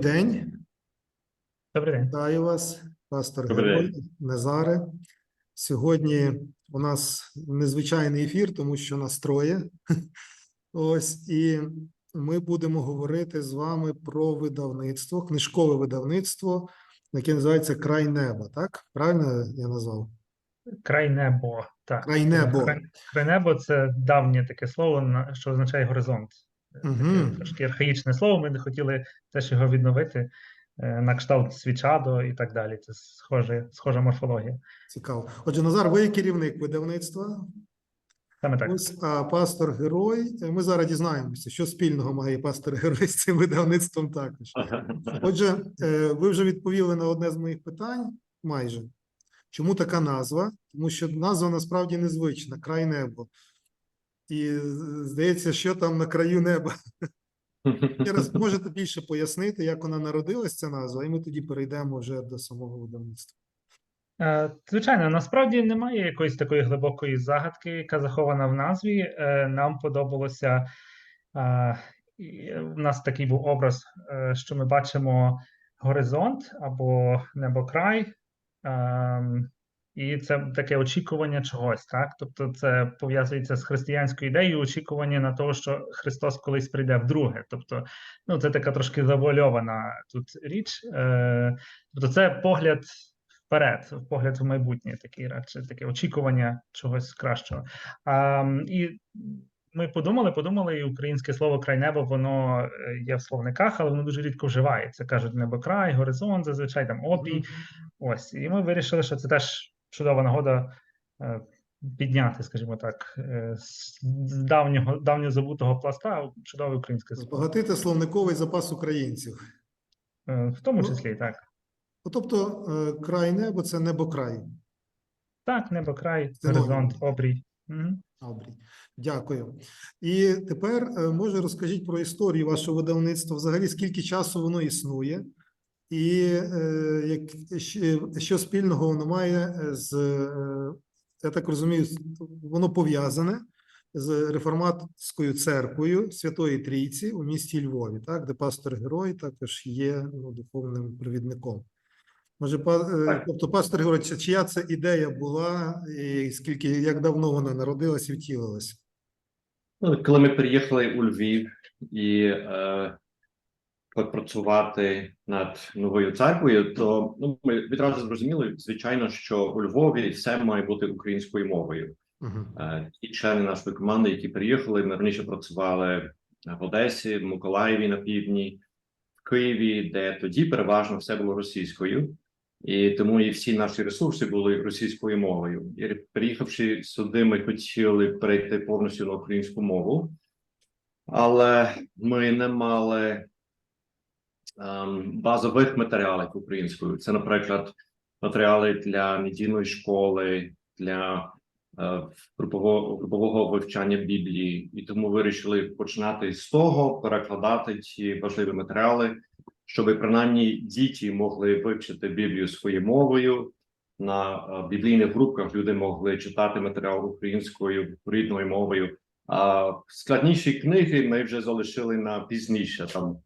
день, Добрий день. вітаю вас, пастор Добрий Герой Назаре. Сьогодні у нас незвичайний ефір, тому що нас троє. Ось і ми будемо говорити з вами про видавництво, книжкове видавництво, яке називається Край неба. Так? Правильно я назвав? Край небо. Так. Край небо. Край, край небо це давнє таке слово, що означає горизонт. Таке Мгм. трошки архаїчне слово. Ми не хотіли теж його відновити е, на кшталт свічадо і так далі. Це схоже, схожа морфологія. Цікаво. Отже, Назар, ви є керівник видавництва. Саме так. Ось а пастор герой. е, Ми зараз дізнаємося, що спільного має пастор герой з цим видавництвом також. Отже, е, ви вже відповіли на одне з моїх питань майже. Чому така назва? Тому що назва насправді незвична край небо. І е, здається, що там на краю неба. Ще раз можете більше пояснити, як вона народилась, ця назва, і ми тоді перейдемо вже до самого видавництва. Е, Звичайно, насправді немає якоїсь такої глибокої загадки, яка захована в назві. Е, Нам подобалося. е, і В нас такий був образ, е, що ми бачимо горизонт або небокрай, ем, і це таке очікування чогось, так? Тобто, це пов'язується з християнською ідеєю очікування на те, що Христос колись прийде вдруге. Тобто, ну це така трошки завуальована тут річ. Е, Тобто, це погляд вперед, погляд в майбутнє, такий радше таке очікування чогось кращого. А, і ми подумали, подумали, і українське слово край неба, воно е, є в словниках, але воно дуже рідко вживається. Кажуть небокрай, горизонт, зазвичай там обрій. Ось. І ми вирішили, що це теж чудова нагода е, підняти, скажімо так, е, з давнього давньо забутого пласта чудове українське слово. Збагатити словниковий запас українців. Е, В тому Ну, числі так. Ну, Тобто, край небо це небокрай. Так, небокрай, Синонім. горизонт, обрій. Мгм. Добре, дякую. І тепер, може, розкажіть про історію вашого видавництва, взагалі, скільки часу воно існує, і е, як, що спільного воно має е, з, е, я так розумію, воно пов'язане з реформатською церквою Святої Трійці у місті Львові, так, де пастор Герой також є ну, духовним провідником. Може, па, тобто, пастор Герой, чия це ідея була, і скільки, як давно вона народилась і втілилась? Ну, Коли ми приїхали у Львів і е, попрацювати над новою церквою, то ну, ми відразу зрозуміли, звичайно, що у Львові все має бути українською мовою. Угу. Е, ті члени нашої команди, які приїхали, ми раніше працювали в Одесі, в Миколаєві на півдні, в Києві, де тоді переважно все було російською, і тому і всі наші ресурси були російською мовою. І приїхавши сюди, ми хотіли перейти повністю на українську мову, але ми не мали базових матеріалів українською. Це, наприклад, матеріали для недільної школи, для е, групового, групового вивчання Біблії, і тому вирішили починати з того, перекладати ті важливі матеріали, щоб принаймні діти могли вивчити Біблію своєю мовою. На е, біблійних групках люди могли читати матеріал українською рідною мовою. А складніші книги ми вже залишили на пізніше. Там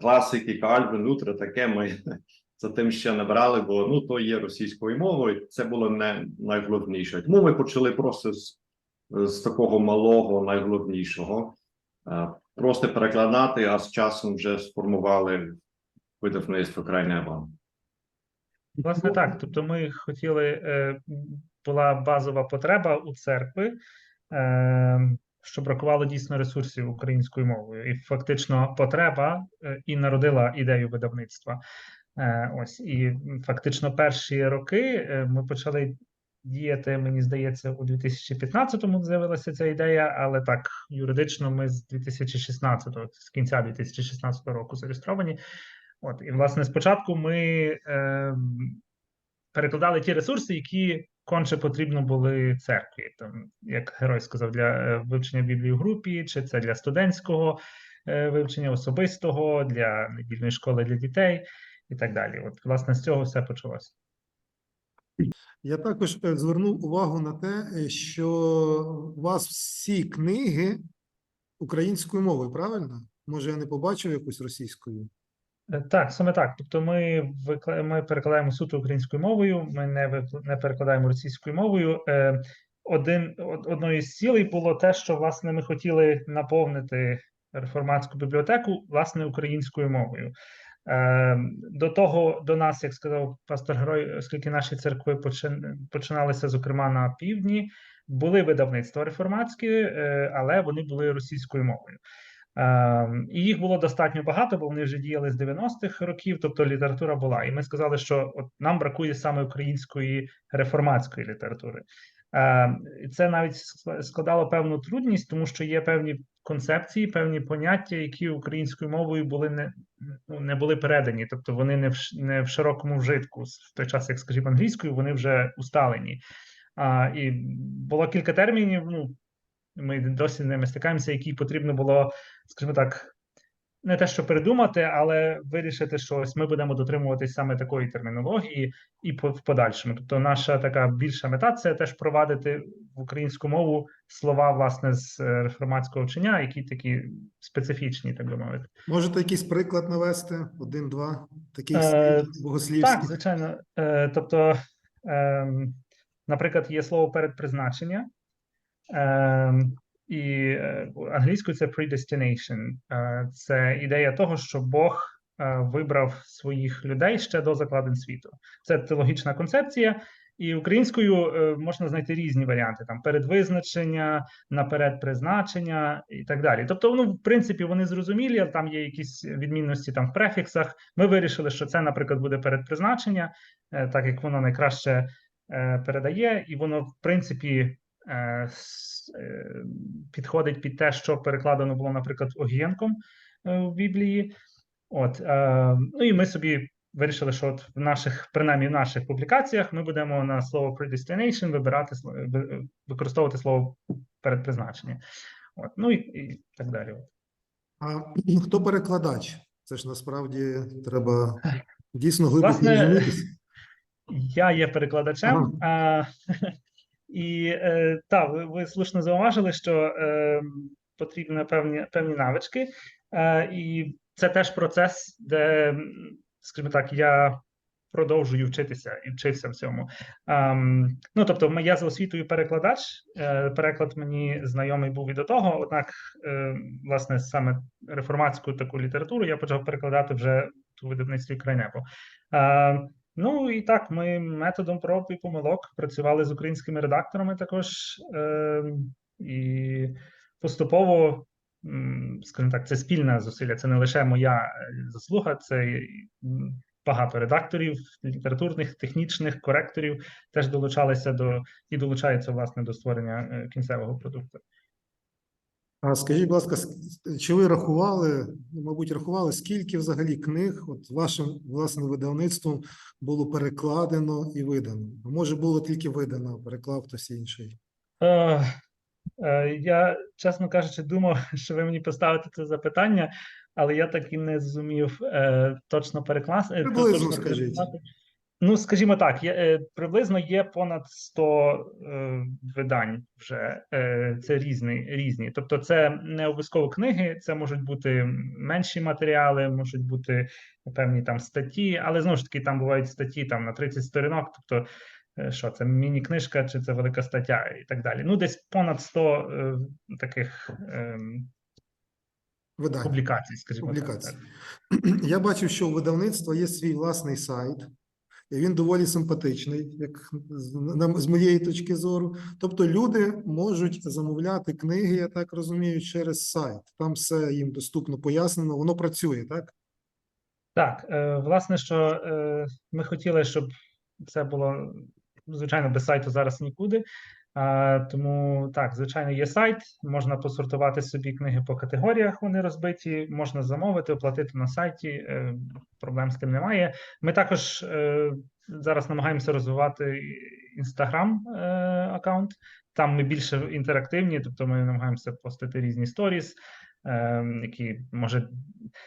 класики, Кальвин, Лютер, таке ми за тим ще не брали, бо ну то є російською мовою. Це було не найголовніше. Тому ми почали просто з, з такого малого, найголовнішого, е, просто перекладати, а з часом вже сформували видавництво край неба. Власне, так. Тобто, ми хотіли, е, була базова потреба у церкви, е, що бракувало дійсно ресурсів українською мовою. І фактично потреба е, і народила ідею видавництва. Е, Ось і фактично перші роки е, ми почали діяти, мені здається, у 2015-му з'явилася ця ідея, але так юридично ми з 2016-го, з кінця 2016 року зареєстровані. От, і власне спочатку ми е, перекладали ті ресурси, які конче потрібно були церкві. Там, як герой сказав, для е, вивчення Біблії в групі, чи це для студентського е, вивчення особистого, для недільної школи для дітей і так далі. От, власне, з цього все почалося. Я також е, звернув увагу на те, що у вас всі книги українською мовою, правильно? Може, я не побачив якусь російською? Е, Так, саме так. Тобто ми викла- ми перекладаємо суто українською мовою, ми не викла- не перекладаємо російською мовою. Е, Один од- одною з цілей було те, що власне ми хотіли наповнити реформатську бібліотеку власне українською мовою. Е, До того до нас, як сказав пастор Герой, оскільки наші церкви почин- починалися, зокрема на півдні, були видавництва реформатські, але вони були російською мовою. Ем, І їх було достатньо багато, бо вони вже діяли з 90-х років, тобто література була. І ми сказали, що от нам бракує саме української реформатської літератури. Ем, і Це навіть складало певну трудність, тому що є певні концепції, певні поняття, які українською мовою були не, ну, не були передані, тобто вони не в, не в широкому вжитку. В той час, як скажімо, англійською, вони вже усталені. А, і було кілька термінів. Ну, ми досі ними стикаємося, які потрібно було, скажімо так, не те, що придумати, але вирішити, що ось ми будемо дотримуватись саме такої термінології і в подальшому. Тобто, наша така більша мета це теж провадити в українську мову слова власне з е, реформатського вчення, які такі специфічні, так би мовити. Можете якийсь приклад навести? Один-два таких Е, богослівських? Так, звичайно. Е, тобто, ем, наприклад, є слово передпризначення, і е, англійською це predestination. Е, це ідея того, що Бог е, вибрав своїх людей ще до закладень світу. Це теологічна концепція. І українською можна знайти різні варіанти: там передвизначення, наперед призначення і так далі. Тобто, ну, в принципі, вони зрозумілі, там є якісь відмінності там в префіксах. Ми вирішили, що це, наприклад, буде передпризначення, так як воно найкраще передає, і воно, в принципі, підходить під те, що перекладено було, наприклад, Огієнком е, в Біблії. От, е, ну і ми собі вирішили, що от в наших, принаймні в наших публікаціях, ми будемо на слово predestination вибирати використовувати слово передпризначення. От, ну і, і так далі. А хто перекладач? Це ж насправді треба дійсно глибоко Власне. Я є перекладачем, а, і е, так, ви, ви слушно зауважили, що е, потрібні певні, певні навички, е, і це теж процес, де, скажімо так, я продовжую вчитися і вчився в цьому. Ем, ну, тобто, я за освітою перекладач. Е, переклад мені знайомий був і до того, однак, е, власне, саме реформатську таку літературу я почав перекладати вже у видавництві Крайнебо. Е, Ну і так, ми методом проб і помилок працювали з українськими редакторами також, е, і поступово, скажімо так, це спільне зусилля, це не лише моя е, заслуга, це багато редакторів, літературних, технічних коректорів теж долучалися до і долучаються власне до створення е, кінцевого продукту. А скажіть, будь ласка, чи ви рахували, ну, мабуть, рахували, скільки взагалі книг от вашим власним видавництвом було перекладено і видано? А може було тільки видано, переклав хтось інший? Е, е, я, чесно кажучи, думав, що ви мені поставите це запитання, але я так і не зумів е, точно перекласти. Приблизно точно скажіть. Ну, скажімо так, є, е, приблизно є понад 100 е, видань вже. Е, це різні, різні. Тобто, це не обов'язково книги, це можуть бути менші матеріали, можуть бути певні там статті, але знову ж таки там бувають статті там на 30 сторінок. Тобто, е, що це міні-книжка чи це велика стаття і так далі. Ну, десь понад 100 е, таких е, Видання. публікацій, скажімо Публікацій. так. Я бачив, що у видавництва є свій власний сайт, він доволі симпатичний, як з, моєї точки зору. Тобто люди можуть замовляти книги, я так розумію, через сайт. Там все їм доступно пояснено, воно працює, так? Так, е, власне, що е, ми хотіли, щоб це було звичайно без сайту зараз нікуди. Тому так, звичайно, є сайт, можна посортувати собі книги по категоріях, вони розбиті, можна замовити, оплатити на сайті. е, Проблем з тим немає. Ми також е, зараз намагаємося розвивати інстаграм аккаунт. Там ми більше інтерактивні, тобто ми намагаємося постити різні сторіс, е, які може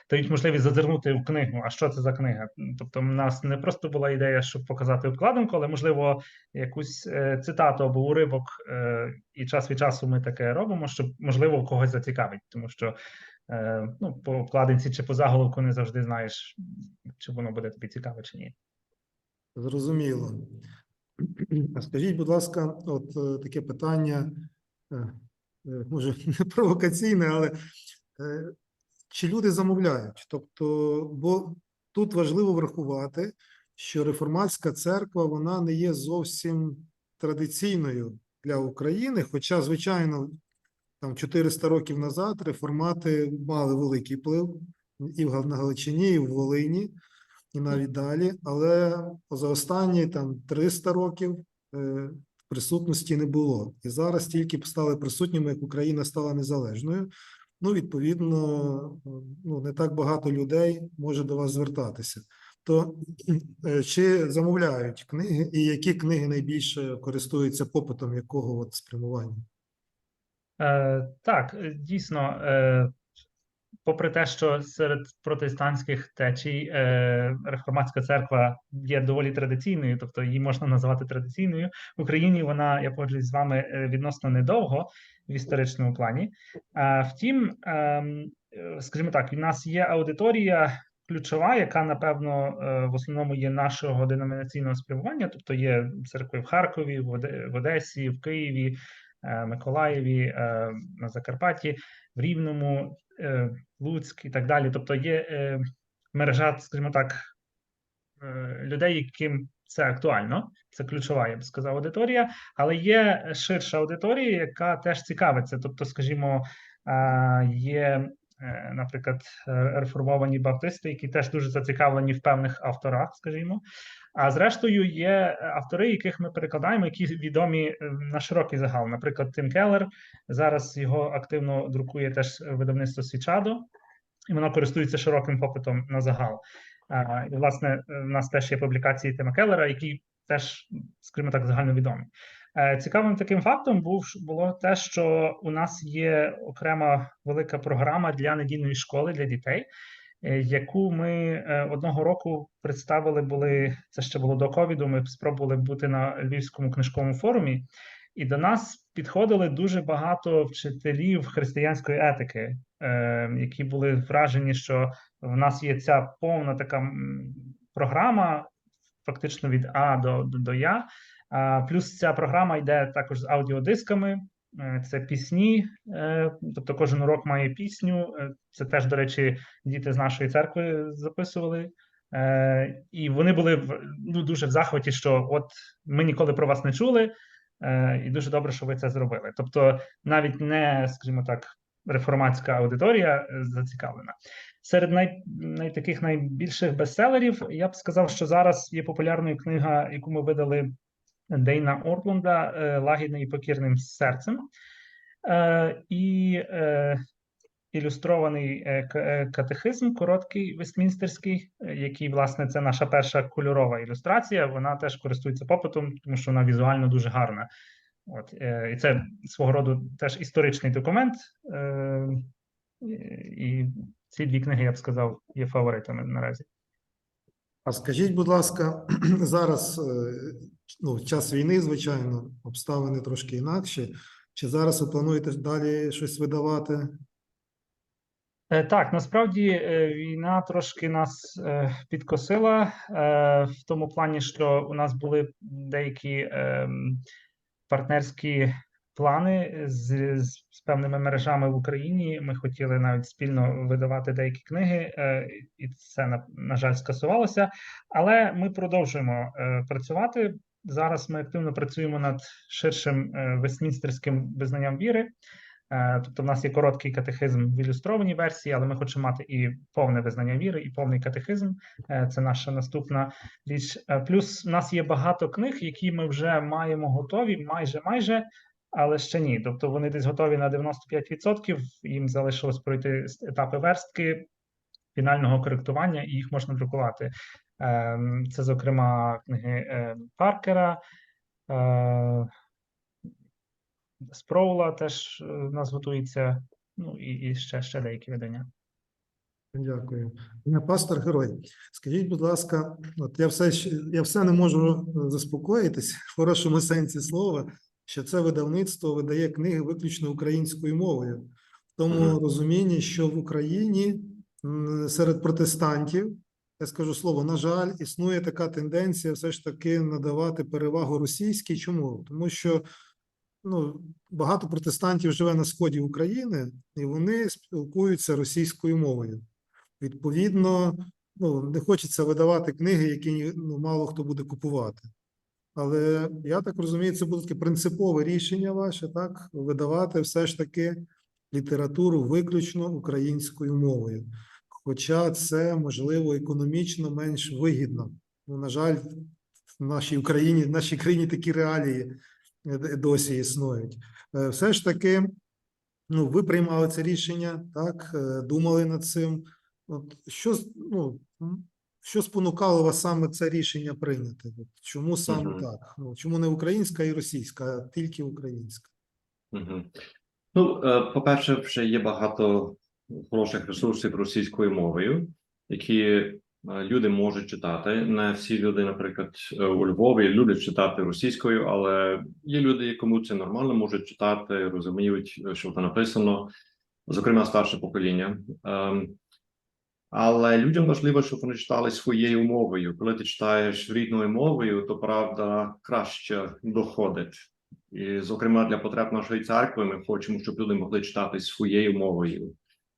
дають можливість зазирнути в книгу. А що це за книга? Тобто, в нас не просто була ідея, щоб показати обкладинку, але можливо якусь е, цитату або уривок, е, і час від часу ми таке робимо, щоб можливо когось зацікавить, тому що е, ну, по обкладинці чи по заголовку не завжди знаєш, чи воно буде тобі цікаве чи ні. Зрозуміло. Скажіть, будь ласка, от таке питання, може, не провокаційне, але е, чи люди замовляють? Тобто, бо тут важливо врахувати, що реформатська церква вона не є зовсім традиційною для України, хоча, звичайно, там 400 років назад реформати мали великий вплив і в Галичині, і в Волині і навіть далі. Але за останні там 300 років е, присутності не було. І зараз тільки стали присутніми, як Україна стала незалежною. Ну, відповідно, ну не так багато людей може до вас звертатися. То е, чи замовляють книги, і які книги найбільше користуються попитом якого от спрямування? Е, так, е, дійсно, е, попри те, що серед протестантських течій е, реформатська церква є доволі традиційною, тобто її можна називати традиційною, в Україні вона, я погоджуюсь з вами, е, відносно недовго в історичному плані. А втім, ем, е, скажімо так, у нас є аудиторія ключова, яка, напевно, е, в основному є нашого деномінаційного спрямування, тобто є церкви в Харкові, в Оде- в Одесі, в Києві, Миколаєві, е, на Закарпатті, в Рівному, е, Луцьк і так далі. Тобто є е, мережа, скажімо так, е, людей, яким це актуально. Це ключова, я б сказав, аудиторія, але є ширша аудиторія, яка теж цікавиться. Тобто, скажімо, е, є, е, наприклад, е, реформовані баптисти, які теж дуже зацікавлені в певних авторах, скажімо. А зрештою, є автори, яких ми перекладаємо, які відомі е, на широкий загал. Наприклад, Тим Келлер зараз його активно друкує теж видавництво Свічадо, і воно користується широким попитом на загал. І, власне, в нас теж є публікації Тима Келлера, які теж, скажімо так, загальновідомі. Е, Цікавим таким фактом був було те, що у нас є окрема велика програма для недільної школи для дітей, е, яку ми е, одного року представили. Були це ще було до ковіду. Ми спробували бути на Львівському книжковому форумі, і до нас підходили дуже багато вчителів християнської етики, які були вражені, що в нас є ця повна така програма, фактично від А до, до Я. Плюс ця програма йде також з аудіодисками. Е, Це пісні, е, тобто кожен урок має пісню. Е, Це теж, до речі, діти з нашої церкви записували. І вони були ну, дуже в захваті, що от ми ніколи про вас не чули, і дуже добре, що ви це зробили. Тобто, навіть не, скажімо так, реформатська аудиторія зацікавлена. Серед най, най, таких найбільших бестселерів я б сказав, що зараз є популярною книга, яку ми видали Дейна Ортлунда е, Лагідним і покірним серцем. Е, І е, ілюстрований катехизм, короткий вестмінстерський, який, власне, це наша перша кольорова ілюстрація. Вона теж користується попитом, тому що вона візуально дуже гарна. От, і це свого роду теж історичний документ. І- ці дві книги, я б сказав, є фаворитами наразі. А скажіть, будь ласка, зараз ну, час війни, звичайно, обставини трошки інакші. Чи зараз ви плануєте далі щось видавати? Е, Так, насправді е, війна трошки нас е, підкосила в тому плані, що у нас були деякі ем, партнерські плани з, з, з певними мережами в Україні. Ми хотіли навіть спільно видавати деякі книги, і це на, на жаль скасувалося. Але ми продовжуємо працювати. Зараз ми активно працюємо над ширшим е, вестмінстерським визнанням віри. Е, Тобто, в нас є короткий катехизм в ілюстрованій версії, але ми хочемо мати і повне визнання віри, і повний катехизм. Е, Це наша наступна річ. Плюс в нас є багато книг, які ми вже маємо готові, майже майже, але ще ні. Тобто вони десь готові на 95%, Їм залишилось пройти етапи верстки, фінального коректування, і їх можна друкувати. Ем, Це, зокрема, книги е, Паркера. е, Спроула теж е, в нас готується, ну і, і ще, ще деякі видання. Дякую. Пастор Герой. Скажіть, будь ласка, от я все, ще- я все не можу е, заспокоїтись в хорошому сенсі слова, що це видавництво видає книги виключно українською мовою. В тому Мгм. розумінні, що в Україні серед протестантів, я скажу слово, на жаль, існує така тенденція все ж таки надавати перевагу російській. Чому? Тому що ну, багато протестантів живе на сході України, і вони спілкуються російською мовою. Відповідно, ну, не хочеться видавати книги, які ну, мало хто буде купувати. Але я так розумію, це буде таке принципове рішення ваше, так? Видавати все ж таки літературу виключно українською мовою. Хоча це, можливо, економічно менш вигідно. Ну, на жаль, в нашій Україні, в нашій країні такі реалії е, досі існують. Е, Все ж таки, ну, ви приймали це рішення, так, е, думали над цим. От, що, ну, що спонукало вас саме це рішення прийняти? От, чому саме Мгм. так? Ну, чому не українська і російська, а тільки українська? Мгм. Ну, е, по-перше, вже є багато хороших ресурсів російською мовою, які е, люди можуть читати. Не всі люди, наприклад, е, у Львові люблять читати російською, але є люди, кому це нормально, можуть читати, розуміють, е, що там написано, зокрема старше покоління. Ем, Але людям важливо, щоб вони читали своєю мовою. Коли ти читаєш рідною мовою, то правда краще доходить. І, зокрема, для потреб нашої церкви ми хочемо, щоб люди могли читати своєю мовою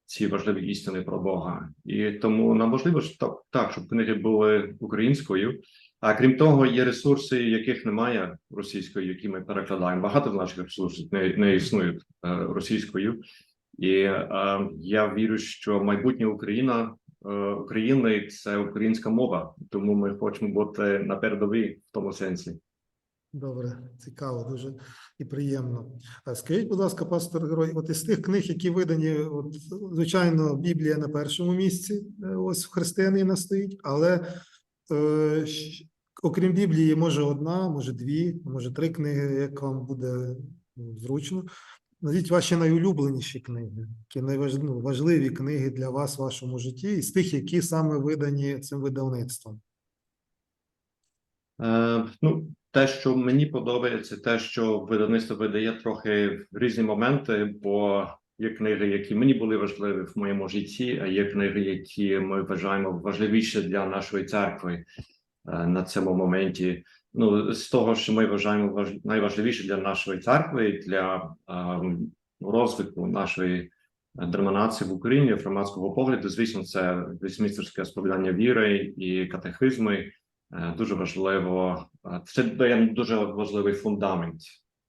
ці важливі істини про Бога. І тому нам важливо що так, так, щоб книги були українською. А крім того, є ресурси, яких немає російською, які ми перекладаємо. Багато з наших ресурсів не, не існують е, російською. І е, я вірю, що майбутнє Україна е, України це українська мова, тому ми хочемо бути на передовій в тому сенсі. Добре, цікаво, дуже і приємно. А Скажіть, будь ласка, пастор Герой, от із тих книг, які видані, от, звичайно, Біблія на першому місці, е, ось в християнина стоїть, але е, окрім Біблії, може одна, може дві, може три книги, як вам буде ну, зручно. Назвіть ваші найулюбленіші книги, які найваж, ну, книги для вас в вашому житті, із тих, які саме видані цим видавництвом. Е, ну, те, що мені подобається, те, що видавництво видає трохи в різні моменти, бо є книги, які мені були важливі в моєму житті, а є книги, які ми вважаємо важливіші для нашої церкви е, на цьому моменті. Ну, з того, що ми вважаємо важ... найважливіше для нашої церкви, для е, розвитку нашої деномінації в Україні громадського погляду, звісно, це вісьмістерське сповідання віри і катехизми. Е, Дуже важливо, е, це дає дуже важливий фундамент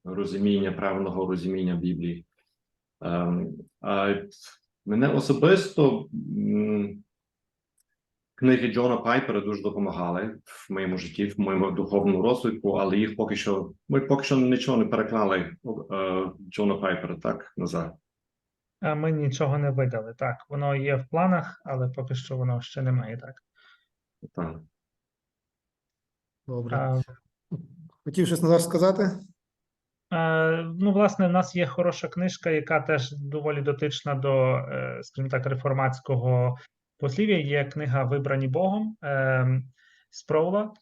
розуміння правильного розуміння Біблії. Ем, А мене особисто книги Джона Пайпера дуже допомагали в моєму житті, в моєму духовному розвитку, але їх поки що ми поки що нічого не переклали е, Джона Пайпера так назад. А ми нічого не видали. Так, воно є в планах, але поки що воно ще немає. Так. Так. Добре. Хотів щось Назар сказати? Е, Ну, власне, в нас є хороша книжка, яка теж доволі дотична до, е, скажімо так, реформатського послів'я. Є книга Вибрані Богом е, Спроула.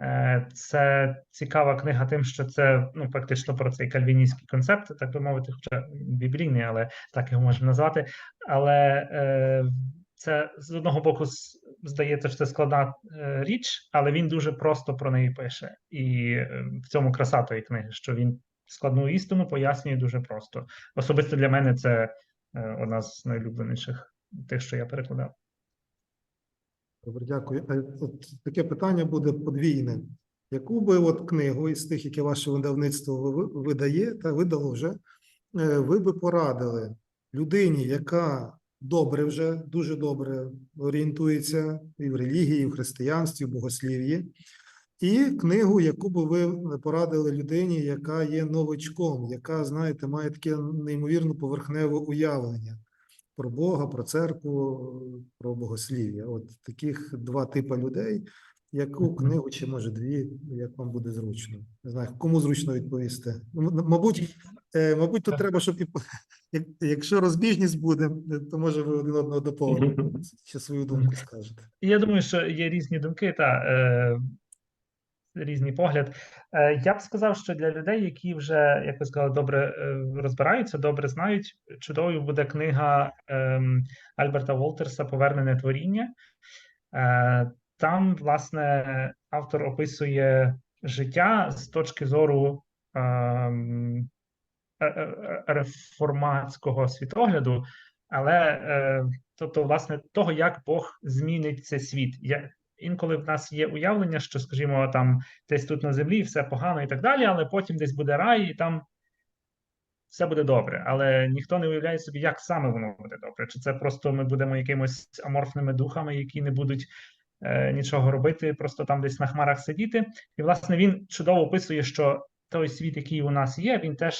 Е, Це цікава книга тим, що це ну, фактично про цей кальвіністський концепт, так би мовити, хоча біблійний, але так його можемо назвати. Але це з одного боку здається, що це складна е, річ, але він дуже просто про неї пише. І е, в цьому краса тої книги, що він складну істину пояснює дуже просто. Особисто для мене це е, одна з найулюбленіших тих, що я перекладав. Добре, дякую. От таке питання буде подвійне. Яку би от книгу із тих, які ваше видавництво видає та видало вже, ви би порадили людині, яка добре вже, дуже добре орієнтується і в релігії, і в християнстві, і в богослів'ї, і книгу, яку би ви порадили людині, яка є новичком, яка, знаєте, має таке неймовірно поверхневе уявлення про Бога, про церкву, про богослів'я. От таких два типи людей. Яку книгу, чи може дві, як вам буде зручно? Не знаю, кому зручно відповісти. Ну, мабуть, е, мабуть, тут треба, щоб якщо розбіжність буде, е, то може ви один одного доповните, чи свою думку скажете. Я думаю, що є різні думки. Та е, різний погляд. Е, Я б сказав, що для людей, які вже, як ви сказали, добре е, розбираються, добре знають, чудовою буде книга ем, Альберта Волтерса Повернене творіння. Е, Там, власне, автор описує життя з точки зору ем, е- е- реформатського світогляду, але е, тобто, власне, того, як Бог змінить цей світ. Я, інколи в нас є уявлення, що, скажімо, там десь тут на землі все погано і так далі, але потім десь буде рай, і там все буде добре. Але ніхто не уявляє собі, як саме воно буде добре. Чи це просто ми будемо якимось аморфними духами, які не будуть е, нічого робити, просто там десь на хмарах сидіти. І, власне, він чудово описує, що той світ, який у нас є, він теж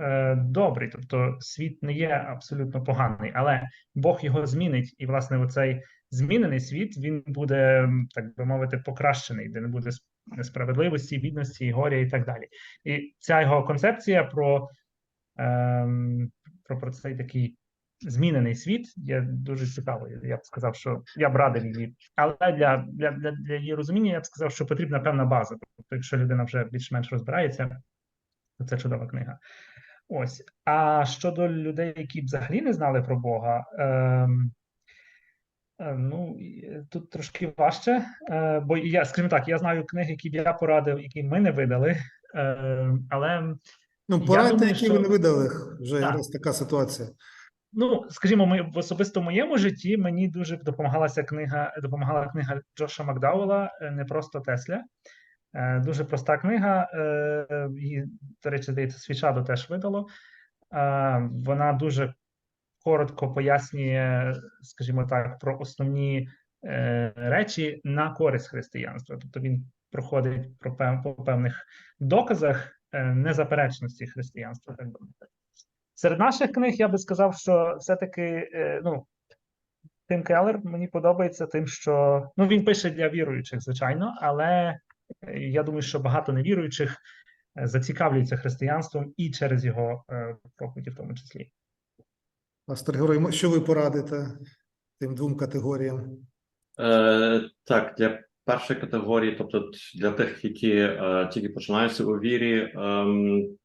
е, добрий. Тобто світ не є абсолютно поганий, але Бог його змінить. І, власне, оцей змінений світ він буде, так би мовити, покращений, де не буде несправедливості, бідності, горя і так далі. І ця його концепція про, ем, про, про цей такий змінений світ є дуже цікавою. Я б сказав, що я б радив її. Але для, для, для, для її розуміння я б сказав, що потрібна певна база. Тобто, якщо людина вже більш-менш розбирається, то це чудова книга. Ось. А щодо людей, які взагалі не знали про Бога, ем, е, ну тут трошки важче. Е, бо я, скажімо так, я знаю книги, які б я порадив, які ми не видали. Е, але Ну, порадьте, які що- ви не видали вже Так. раз така ситуація. Ну, скажімо, ми в особисто моєму житті мені дуже допомагалася книга, допомагала книга Джоша Макдауела е, Не просто Тесля. Е, Дуже проста книга. е, Її, до речі, здається, Свічадо теж видало. Вона дуже коротко пояснює, скажімо так, про основні речі на користь християнства. Тобто він проходить по певних доказах незаперечності християнства, так би мовити. Серед наших книг я би сказав, що все-таки е, ну, Тим Келлер мені подобається тим, що ну він пише для віруючих, звичайно, але е, я думаю, що багато невіруючих е, зацікавлюються християнством і через його е, проповіді, в тому числі. Пастор Герой, що ви порадите тим двом категоріям? Е, так, для першої категорії, тобто для тих, які е, тільки починаються у вірі, ем,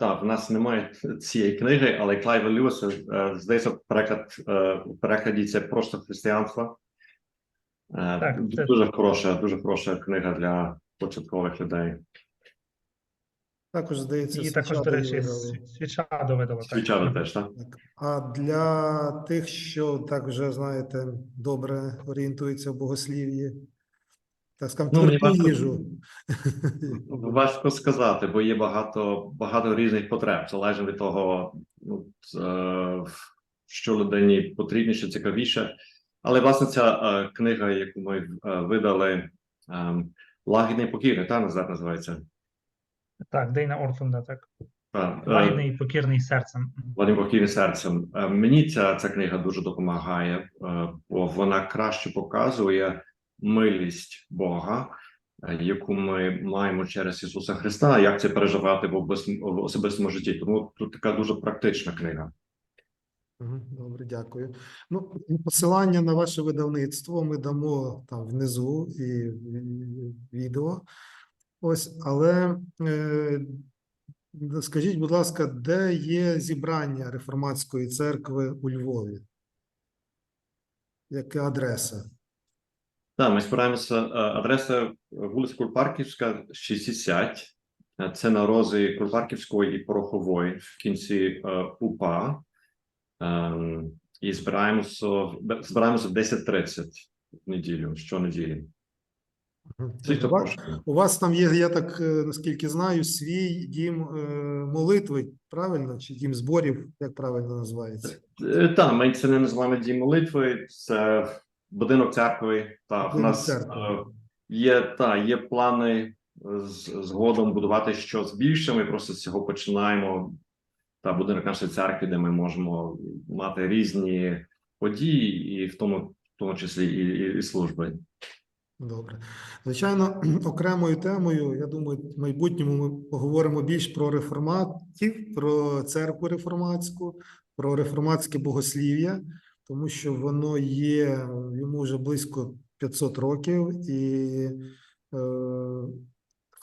так, в нас немає цієї книги, але Клайва Льюіса, е, здається, переклад е, перекладі це просто християнство. Е, Так, це- Дуже хороша, дуже хороша книга для початкових людей. Також здається, І також, до речі, видали. Сві- свіча. Теж так. Так. А для тих, що так вже знаєте, добре орієнтуються в богослів'ї, так скажемо, Ну, важко- їжу. Важко сказати, бо є багато, багато різних потреб, залежно від того, ну, е, що людині потрібніше, цікавіше. Але власне ця е, книга, яку ми е, видали, е, лагідний покірний, та назад називається. Так, Дейна Ортунда, так. Та, е, Лагідний і покірний серцем. Владим покірний серцем. Мені ця, ця книга дуже допомагає, бо вона краще показує милість Бога, е, яку ми маємо через Ісуса Христа, як це переживати в обис- в особистому житті. Тому тут така дуже практична книга. Добре, дякую. Ну, посилання на ваше видавництво ми дамо там внизу і відео. Ось, але е, скажіть, будь ласка, де є зібрання реформатської церкви у Львові? Яка адреса? Так, ми збираємося. е, Адреса вулиця Кульпарківська, 60. Е, Це на розі Кульпарківської і Порохової в кінці е, УПА. Ем, І збираємося, в- збираємося в 10.30 в неділю, щонеділі. У вас- У вас там є, я так е, наскільки знаю, свій дім е, молитви, правильно? Чи дім зборів, як правильно називається? Е, Та, ми це не називаємо дім молитви, це будинок церкви. Та Будинок нас церкви. е, є та є плани з згодом будувати щось більше. Ми просто з цього починаємо. Та будинок нашої церкви, де ми можемо мати різні події, і в тому, в тому числі і, і, і служби. Добре. Звичайно, окремою темою, я думаю, в майбутньому ми поговоримо більш про реформатів, про церкву реформатську, про реформатське богослів'я, тому що воно є йому вже близько 500 років, і е,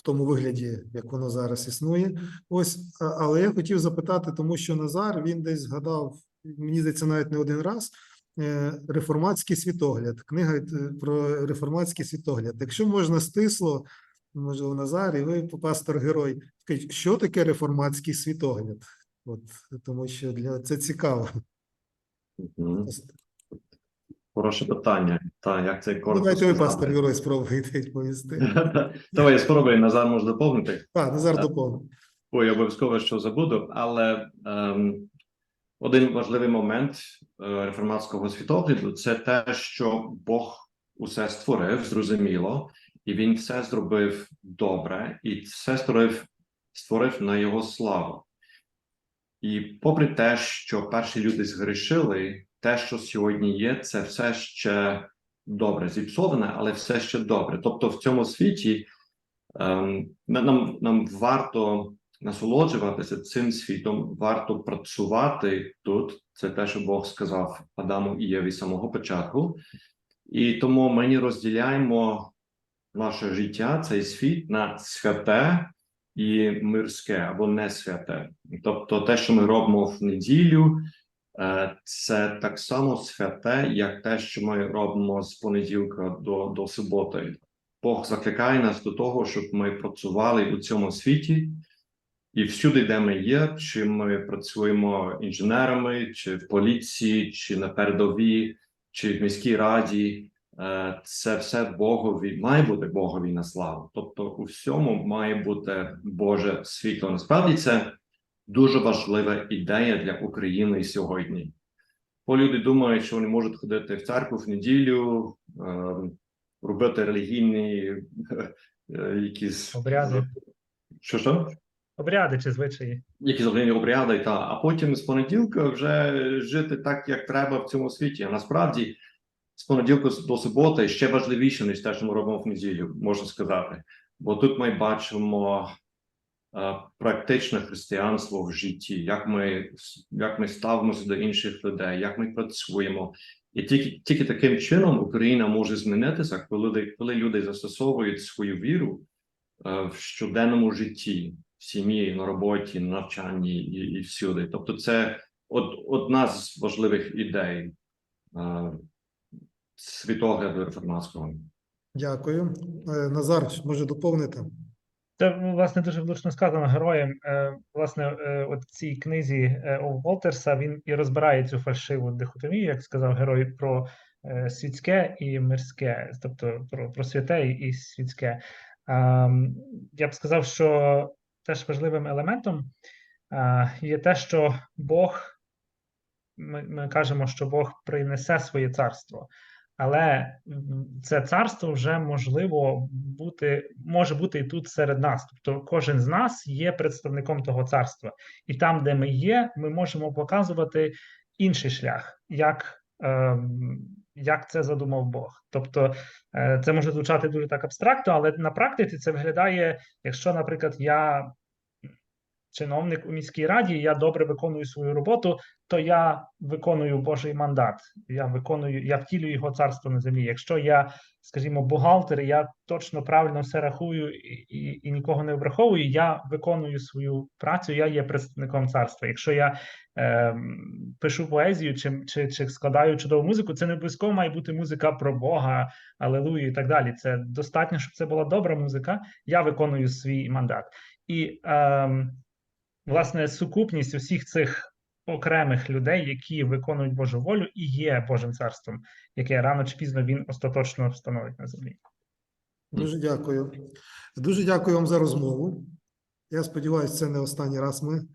тому вигляді, як воно зараз існує. Ось, але я хотів запитати, тому що Назар він десь згадав, мені здається, навіть не один раз. е, Реформатський світогляд, книга е, про реформатський світогляд. Якщо можна стисло, можливо, Назар, і ви, пастор герой, що таке реформатський світогляд? От тому що для це цікаво. Хороше питання. Та як це коротко Давайте ви, пастор герой, спробуйте відповісти. Давай я спробую, Назар може доповнити. Так, Назар доповнив. Ой, обов'язково що забуду, але ем, один важливий момент е, реформатського світогляду це те, що Бог усе створив, зрозуміло, і він все зробив добре, і все створив, створив на його славу. І попри те, що перші люди згрішили, те, що сьогодні є, це все ще добре, зіпсоване, але все ще добре. Тобто в цьому світі ем, нам, нам варто насолоджуватися цим світом, варто працювати тут. Це те, що Бог сказав Адаму і Єві з самого початку. І тому ми не розділяємо наше життя, цей світ на святе і мирське або не святе. Тобто, те, що ми робимо в неділю, е, це так само святе, як те, що ми робимо з понеділка до, до суботи. Бог закликає нас до того, щоб ми працювали у цьому світі, і всюди, де ми є, чи ми працюємо інженерами, чи в поліції, чи на передовій, чи в міській раді, це все Богові, має бути Богові на славу. Тобто, у всьому має бути Боже світло. Насправді це дуже важлива ідея для України сьогодні. Бо люди думають, що вони можуть ходити в церкву в неділю, е, робити релігійні е, якісь Обряди. Що що? Обряди чи звичаї. Якісь релігійні обряди, та а потім з понеділка вже жити так, як треба в цьому світі. А насправді з понеділка до суботи ще важливіше, ніж те, що ми робимо в неділю, можна сказати. Бо тут ми бачимо е, практичне християнство в житті, як ми, як ми ставимося до інших людей, як ми працюємо. І тільки, тільки таким чином Україна може змінитися, коли, коли люди застосовують свою віру е, в щоденному житті, в сім'ї, на роботі, на навчанні і, і всюди. Тобто, це од, одна з важливих ідей е, світогляду реформатського. Дякую. Е, Назар, може доповнити? Це ну, власне дуже влучно сказано героєм. Е, Власне, е, от в цій книзі О. Волтерса він і розбирає цю фальшиву дихотомію, як сказав герой, про світське і мирське, тобто про, про святе і світське. Я б сказав, що теж важливим елементом є те, що Бог, ми, ми кажемо, що Бог принесе своє царство. Але це царство вже можливо бути може бути і тут серед нас. Тобто, кожен з нас є представником того царства, і там, де ми є, ми можемо показувати інший шлях, як, ем, як це задумав Бог. Тобто, е, це може звучати дуже так абстрактно, але на практиці це виглядає, якщо, наприклад, я чиновник у міській раді, я добре виконую свою роботу, то я виконую Божий мандат. Я виконую, я втілюю його царство на землі. Якщо я, скажімо, бухгалтер, я точно правильно все рахую і, і, і нікого не обраховую, я виконую свою працю, я є представником царства. Якщо я е, пишу поезію чи, чи, чи складаю чудову музику, це не обов'язково має бути музика про Бога, алелую і так далі. Це достатньо, щоб це була добра музика. Я виконую свій мандат. І е, власне сукупність усіх цих окремих людей, які виконують Божу волю, і є Божим царством, яке рано чи пізно він остаточно встановить на землі. Дуже дякую. Дуже дякую вам за розмову. Я сподіваюся, це не останній раз ми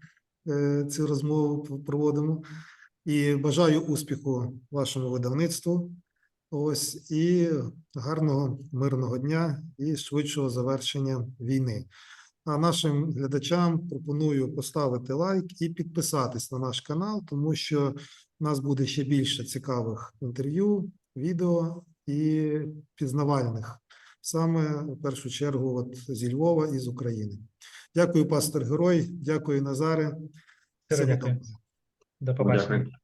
е, цю розмову проводимо. І бажаю успіху вашому видавництву. Ось і гарного мирного дня і швидшого завершення війни. А нашим глядачам пропоную поставити лайк і підписатись на наш канал, тому що у нас буде ще більше цікавих інтерв'ю, відео і пізнавальних саме в першу чергу от зі Львова і з України. Дякую, пастор Герой. Дякую, Назаре. Дякую. До побачення. Дякую.